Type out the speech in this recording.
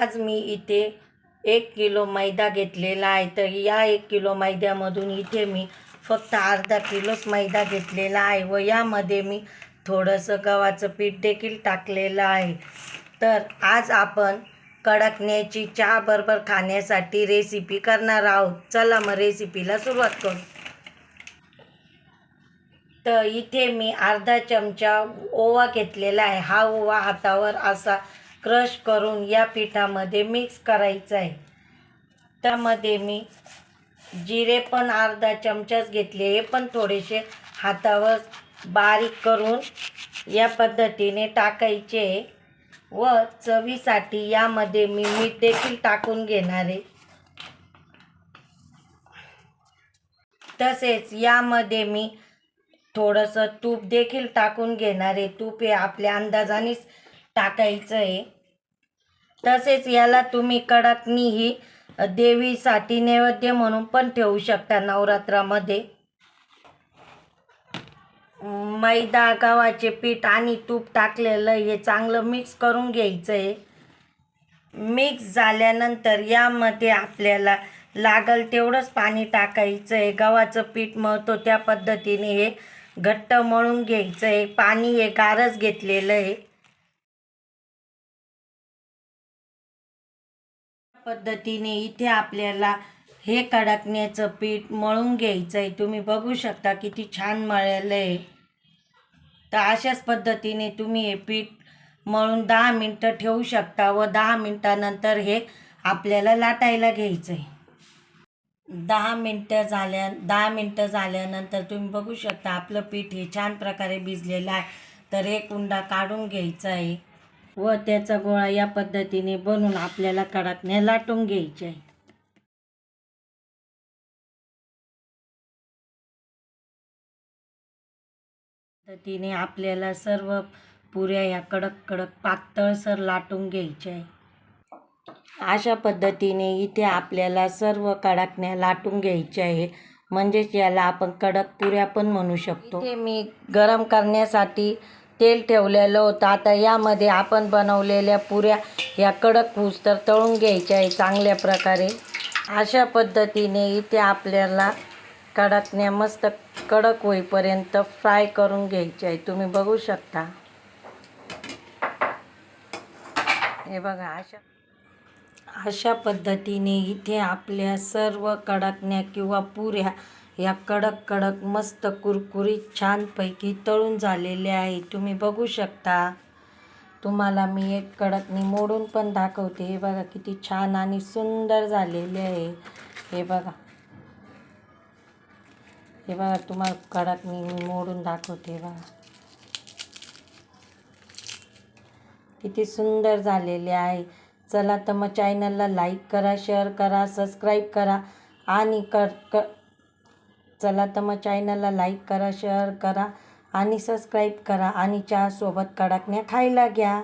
आज मी इथे एक किलो मैदा घेतलेला आहे तर या एक किलो मैद्यामधून इथे मी फक्त अर्धा किलोच मैदा घेतलेला आहे व यामध्ये मी थोडंसं गव्हाचं पीठ देखील टाकलेलं आहे. तर आज आपण कडकण्याची चहाबरोबर खाण्यासाठी रेसिपी करणार आहोत. चला मग रेसिपीला सुरुवात करू. तर इथे मी अर्धा चमचा ओवा घेतलेला आहे. हा ओवा हातावर असा क्रश करून या पिठामध्ये मिक्स करायचं आहे. त्यामध्ये मी जिरे पण अर्धा चमचाच घेतले हे पण थोडेसे हातावर बारीक करून या पद्धतीने टाकायचे व चवीसाठी यामध्ये मी मीठ देखील टाकून घेणार आहे. तसेच यामध्ये मी थोडंसं तूप देखील टाकून घेणार आहे. तूप हे आपल्या अंदाजानेच टाकायचं आहे तसेच याला तुम्ही कडकणी ही देवीसाठी नैवेद्य म्हणून पण ठेवू शकता नवरात्रामध्ये. मैदा गव्हाचे पीठ आणि तूप टाकलेलं हे चांगलं मिक्स करून घ्यायचं आहे मिक्स झाल्यानंतर यामध्ये आपल्याला लागल तेवढंच पाणी टाकायचं आहे गव्हाचं पीठ मळतो त्या पद्धतीने हे घट्ट मळून घ्यायचं आहे पाणी हे गारच घेतलेलं आहे. पद्धतीने इथे आपल्याला हे कडकण्याचं पीठ मळून घ्यायचं आहे तुम्ही बघू शकता किती छान मळलेलं आहे. तर अशाच पद्धतीने तुम्ही हे पीठ मळून दहा मिनटं ठेवू शकता व दहा मिनटानंतर हे आपल्याला लाटायला घ्यायचं आहे दहा मिनटं झाल्या दहा मिनटं झाल्यानंतर तुम्ही बघू शकता आपलं पीठ हे छान प्रकारे भिजलेलं आहे. तर एक उंडा काढून घ्यायचा आहे व त्याचा गोळा या पद्धतीने बनवून आपल्याला कडकण्या लाटून घ्यायचे आहे. पद्धतीने आपल्याला सर्व पुऱ्या या कडक कडक पातळसर लाटून घ्यायच्या आहे. अशा पद्धतीने इथे आपल्याला सर्व कडकण्या लाटून घ्यायच्या आहे. म्हणजेच याला आपण कडक पुऱ्या पण म्हणू शकतो. इथे मी गरम करण्यासाठी तेल ठेवलेलं होतं. आता यामध्ये आपण बनवलेल्या पुऱ्या या कडक तर तळून घ्यायच्या आहे चांगल्या प्रकारे. अशा पद्धतीने इथे आपल्याला कडकण्या मस्त कडक होईपर्यंत फ्राय करून घ्यायचे आहे. तुम्ही बघू शकता. हे बघा अशा अशा पद्धतीने इथे आपल्या सर्व कडकण्या किंवा पुऱ्या या कडक कडक मस्त कुरकुरीत छानपैकी तळून झालेल्या आहे. तुम्ही बघू शकता. तुम्हाला मी एक कडकनी मोडून पण दाखवते. हे बघा किती छान आणि सुंदर झालेले आहे. हे बघा. हे बघा तुम्हाला कडकनी मी मोडून दाखवते. बघा. किती सुंदर झालेले आहे. चला तर मग चॅनलला लाईक करा शेअर करा सबस्क्राईब करा आणि कर क चला तर मग चॅनलला लाईक करा शेअर करा आणि सबस्क्राईब करा आणि चहासोबत कडकण्या खायला घ्या.